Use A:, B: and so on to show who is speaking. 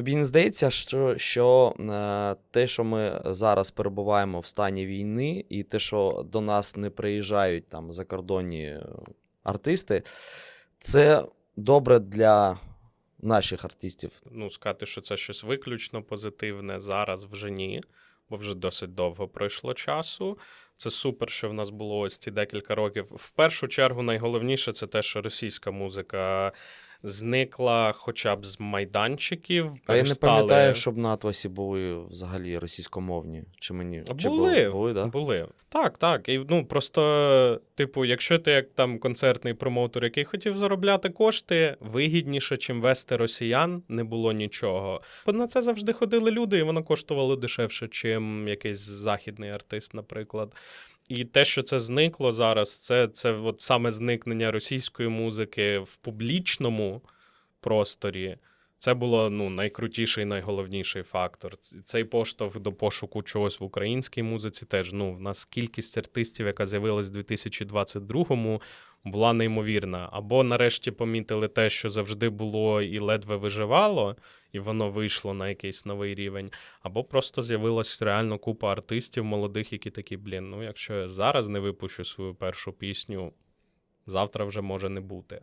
A: Тобі не здається, що, що е, те, що ми зараз перебуваємо в стані війни, і те, що до нас не приїжджають там закордонні артисти, це добре для наших артистів.
B: ну, сказати, що це щось виключно позитивне зараз вже ні, бо вже досить довго пройшло часу. Це супер, що в нас було ось ці декілька років. В першу чергу, найголовніше це те, що російська музика зникла хоча б з майданчиків.
A: А я не пам'ятаю, щоб на Атласі були взагалі російськомовні. Чи мені? Чи
B: Були,
A: були да?
B: були. Так, так. І ну просто, типу, якщо ти як там концертний промоутер, який хотів заробляти кошти, вигідніше, чим вести росіян, не було нічого. Бо на це завжди ходили люди, і воно коштувало дешевше, чим якийсь західний артист, наприклад. І те, що це зникло зараз, це, це от саме зникнення російської музики в публічному просторі. Це було ну, найкрутіший, найголовніший фактор. Цей поштовх до пошуку чогось в українській музиці теж. Ну, в нас кількість артистів, яка з'явилась в 2022-му, була неймовірна. Або нарешті помітили те, що завжди було і ледве виживало, і воно вийшло на якийсь новий рівень. Або просто з'явилась реально купа артистів молодих, які такі, блін, ну якщо я зараз не випущу свою першу пісню, завтра вже може не бути.